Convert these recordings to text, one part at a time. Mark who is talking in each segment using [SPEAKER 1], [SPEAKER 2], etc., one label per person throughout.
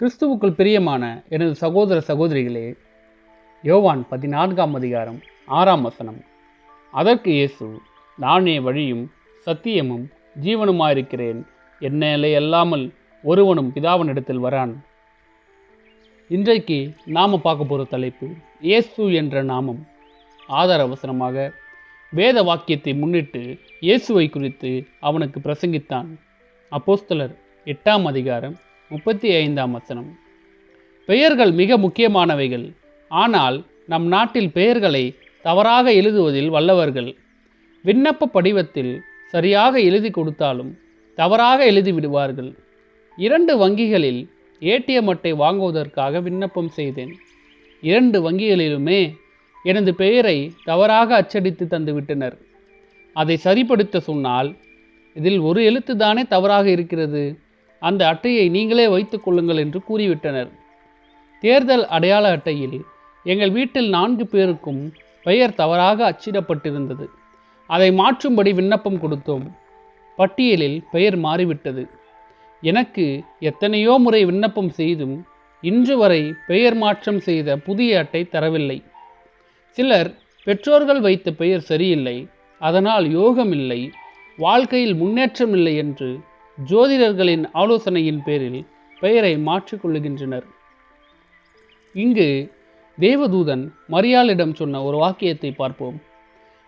[SPEAKER 1] கிறிஸ்துவுக்குள் பிரியமான எனது சகோதர சகோதரிகளே யோவான் பதினான்காம் அதிகாரம் ஆறாம் வசனம். அதற்கு இயேசு நானே வழியும் சத்தியமும் ஜீவனுமாயிருக்கிறேன். என்னையிலே அல்லாமல் ஒருவனும் பிதாவனிடத்தில் வரான். இன்றைக்கு நாம் பார்க்க போகிற தலைப்பு இயேசு என்ற நாமம். ஆதார அவசரமாக வேத வாக்கியத்தை முன்னிட்டு இயேசுவை குறித்து அவனுக்கு பிரசங்கித்தான். அப்போஸ்தலர் எட்டாம் அதிகாரம் முப்பத்தி ஐந்தாம் வசனம். பெயர்கள் மிக முக்கியமானவைகள். ஆனால் நம் நாட்டில் பெயர்களை தவறாக எழுதுவதில் வல்லவர்கள். விண்ணப்ப படிவத்தில் சரியாக எழுதி கொடுத்தாலும் தவறாக எழுதி விடுவார்கள். இரண்டு வங்கிகளில் ஏடிஎம் அட்டை வாங்குவதற்காக விண்ணப்பம் செய்தேன். இரண்டு வங்கிகளிலுமே எனது பெயரை தவறாக அச்சடித்து தந்துவிட்டனர் அதை சரிப்படுத்த சொன்னால் இதில் ஒரு எழுத்து தானே தவறாக இருக்கிறது? அந்த அட்டையை நீங்களே வைத்துக் கொள்ளுங்கள் என்று கூறிவிட்டனர். தேர்தல் அடையாள அட்டையில் எங்கள் வீட்டில் நான்கு பேருக்கும் பெயர் தவறாக அச்சிடப்பட்டிருந்தது. அதை மாற்றும்படி விண்ணப்பம் கொடுத்தோம். பட்டியலில் பெயர் மாறிவிட்டது. எனக்கு எத்தனையோ முறை விண்ணப்பம் செய்தும் இன்று வரை பெயர் மாற்றம் செய்த புதிய அட்டை தரவில்லை. சிலர் பெற்றோர்கள் வைத்த பெயர் சரியில்லை. அதனால் யோகம் இல்லை வாழ்க்கையில் முன்னேற்றம் இல்லை என்று ஜோதிடர்களின் ஆலோசனையின் பேரில் பெயரை மாற்றிக்கொள்ளுகின்றனர் இங்கு தேவதூதன் மரியாளிடம் சொன்ன ஒரு வாக்கியத்தை பார்ப்போம்.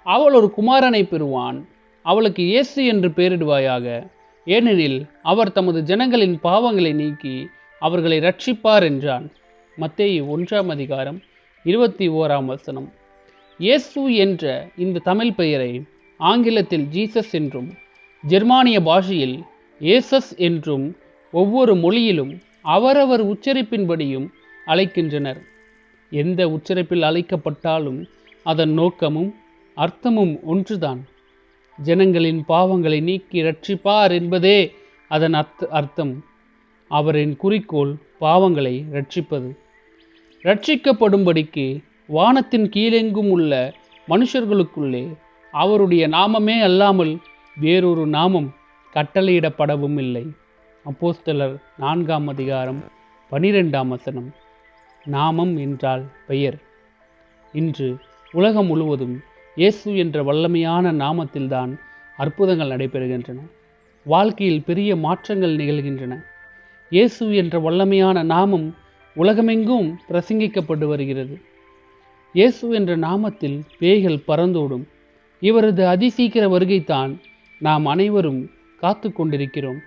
[SPEAKER 1] அவள் ஒரு குமாரனை பெறுவான். அவளுக்கு இயேசு என்று பெயரிடுவாயாக. ஏனெனில் அவர் தமது ஜனங்களின் பாவங்களை நீக்கி அவர்களை ரட்சிப்பார் என்றான். மத்தேயு ஒன்றாம் அதிகாரம் இருபத்தி ஓராம் வசனம். இயேசு என்ற இந்த தமிழ் பெயரை ஆங்கிலத்தில் ஜீசஸ் என்றும் ஜெர்மானிய பாஷையில் ஏசஸ் என்றும் ஒவ்வொரு மொழியிலும் அவரவர் உச்சரிப்பின்படியும் அழைக்கின்றனர். எந்த உச்சரிப்பில் அழைக்கப்பட்டாலும் அதன் நோக்கமும் அர்த்தமும் ஒன்றுதான். ஜனங்களின் பாவங்களை நீக்கி ரட்சிப்பார் என்பதே அதன் அர்த்த அர்த்தம். அவரின் குறிக்கோள் பாவங்களை ரட்சிப்பது ரட்சிக்கப்படும்படிக்கு வானத்தின் கீழெங்கும் உள்ள மனுஷர்களுக்குள்ளே அவருடைய நாமமே அல்லாமல் வேறொரு நாமம் கட்டளையிடப்படவும் இல்லை. அப்போஸ்தலர் நான்காம் அதிகாரம் பனிரெண்டாம் வசனம். நாமம் என்றால் பெயர். இன்று உலகம் முழுவதும் இயேசு என்ற வல்லமையான நாமத்தில்தான் அற்புதங்கள் நடைபெறுகின்றன. வாழ்க்கையில் பெரிய மாற்றங்கள் நிகழ்கின்றன. இயேசு என்ற வல்லமையான நாமம் உலகமெங்கும் பிரசங்கிக்கப்பட்டு வருகிறது. இயேசு என்ற நாமத்தில் பேய்கள் பறந்தோடும் இவரது அதிசீக்கிர வருகைத்தான் நாம் அனைவரும் காத்து கொண்டிருக்கிறோம்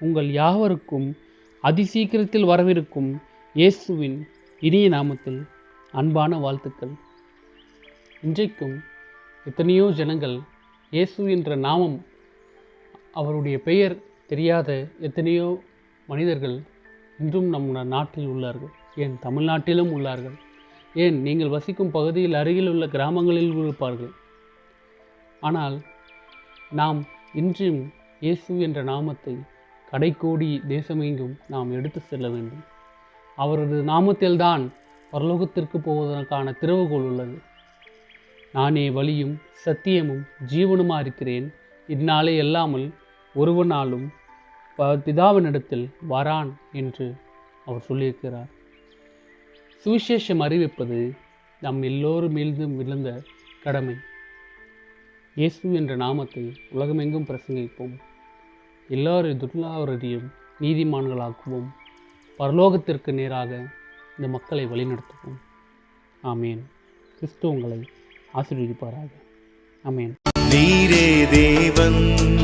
[SPEAKER 1] உங்கள் யாவருக்கும் அதிசீக்கிரத்தில் வரவிருக்கும் இயேசுவின் இனிய நாமத்தில் அன்பான வாழ்த்துக்கள். இன்றைக்கும் எத்தனையோ ஜனங்கள் இயேசு என்ற நாமம் அவருடைய பெயர் தெரியாத எத்தனையோ மனிதர்கள் இன்றும் நம் நாட்டில் உள்ளார்கள் ஏன் தமிழ்நாட்டிலும் உள்ளார்கள் ஏன் நீங்கள் வசிக்கும் பகுதியில் அருகில் உள்ள கிராமங்களில் இருப்பார்கள். ஆனால் நாம் இன்றும் இயேசு என்ற நாமத்தை கடைக்கோடி தேசமெங்கும் நாம் எடுத்து செல்ல வேண்டும். அவரது நாமத்தில்தான் பரலோகத்திற்கு போவதற்கான திறவுகோள் உள்ளது. நானே வழியும் சத்தியமும் ஜீவனுமா இருக்கிறேன். இந்நாளே அல்லாமல் ஒருவனாலும் ப- பிதாவினிடத்தில் வரான் என்று அவர் சொல்லியிருக்கிறார். சுவிசேஷம் அறிவிப்பது நம் எல்லோரும் மீதும் விழுந்த கடமை. இயேசு என்ற நாமத்தை உலகமெங்கும் பிரசங்கிப்போம். எல்லாரும் துல்லாவரையும் நீதிமான்களாக்குவோம். பரலோகத்திற்கு நேராக இந்த மக்களை வழிநடத்துவோம். ஆமேன். கிறிஸ்துவங்களை ஆசீர்வதிப்பாராக. ஆமேன்.
[SPEAKER 2] நீரே தேவன்.